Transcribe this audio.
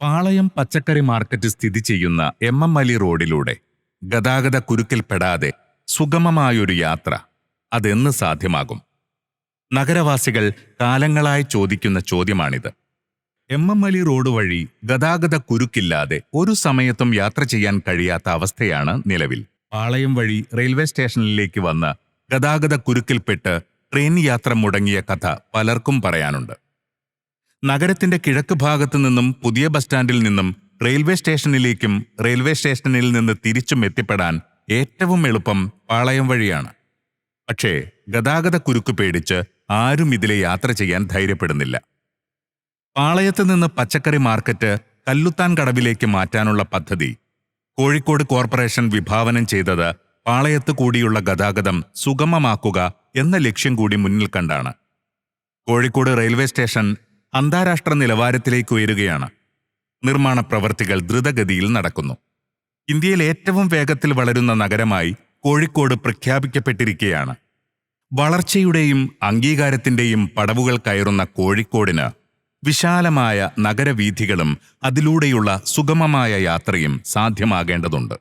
പാളയം പച്ചക്കറി മാർക്കറ്റ് സ്ഥിതി ചെയ്യുന്ന എം എം അലി റോഡിലൂടെ ഗതാഗത കുരുക്കിൽപ്പെടാതെ സുഗമമായൊരു യാത്ര അതെന്ന് സാധ്യമാകും. നഗരവാസികൾ കാലങ്ങളായി ചോദിക്കുന്ന ചോദ്യമാണിത്. എം എം അലി റോഡ് വഴി ഗതാഗത കുരുക്കില്ലാതെ ഒരു സമയത്തും യാത്ര ചെയ്യാൻ കഴിയാത്ത അവസ്ഥയാണ് നിലവിൽ. പാളയം വഴി റെയിൽവേ സ്റ്റേഷനിലേക്ക് വന്ന് ഗതാഗത കുരുക്കിൽപ്പെട്ട് ട്രെയിൻ യാത്ര മുടങ്ങിയ കഥ പലർക്കും പറയാനുണ്ട്. നഗരത്തിന്റെ കിഴക്ക് ഭാഗത്തു നിന്നും പുതിയ ബസ് സ്റ്റാൻഡിൽ നിന്നും റെയിൽവേ സ്റ്റേഷനിലേക്കും റെയിൽവേ സ്റ്റേഷനിൽ നിന്ന് തിരിച്ചും എത്തിപ്പെടാൻ ഏറ്റവും എളുപ്പം പാളയം വഴിയാണ്. പക്ഷേ ഗതാഗത കുരുക്ക് പേടിച്ച് ആരും ഇതിലെ യാത്ര ചെയ്യാൻ ധൈര്യപ്പെടുന്നില്ല. പാളയത്ത് നിന്ന് പച്ചക്കറി മാർക്കറ്റ് കല്ലുത്താൻ കടവിലേക്ക് മാറ്റാനുള്ള പദ്ധതി കോഴിക്കോട് കോർപ്പറേഷൻ വിഭാവനം ചെയ്തത് പാളയത്ത് കൂടിയുള്ള ഗതാഗതം സുഗമമാക്കുക എന്ന ലക്ഷ്യം കൂടി മുന്നിൽ കണ്ടാണ്. കോഴിക്കോട് റെയിൽവേ സ്റ്റേഷൻ അന്താരാഷ്ട്ര നിലവാരത്തിലേക്ക് ഉയരുകയാണ്. നിർമ്മാണ പ്രവർത്തികൾ ദ്രുതഗതിയിൽ നടക്കുന്നു. ഇന്ത്യയിൽ ഏറ്റവും വേഗത്തിൽ വളരുന്ന നഗരമായി കോഴിക്കോട് പ്രഖ്യാപിക്കപ്പെട്ടിരിക്കുകയാണ് വളർച്ചയുടെയും അംഗീകാരത്തിന്റെയും പടവുകൾ കയറുന്ന കോഴിക്കോടിന് വിശാലമായ നഗരവീഥികളും അതിലൂടെയുള്ള സുഗമമായ യാത്രയും സാധ്യമാകേണ്ടതുണ്ട്.